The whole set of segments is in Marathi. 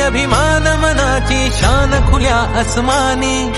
अभिमान मनाची शान खुल्या अस्मानी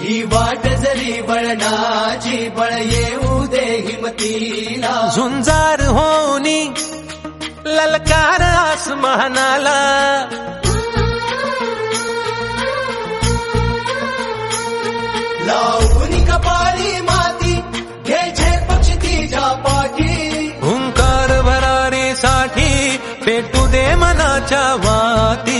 ही वाट जरी बळणाची बळ येऊ दे हिमतीला. झुंजार होनी ललकार आसमानाला. लावून कपाळी माती పెట్టుదే మనా చావాతి.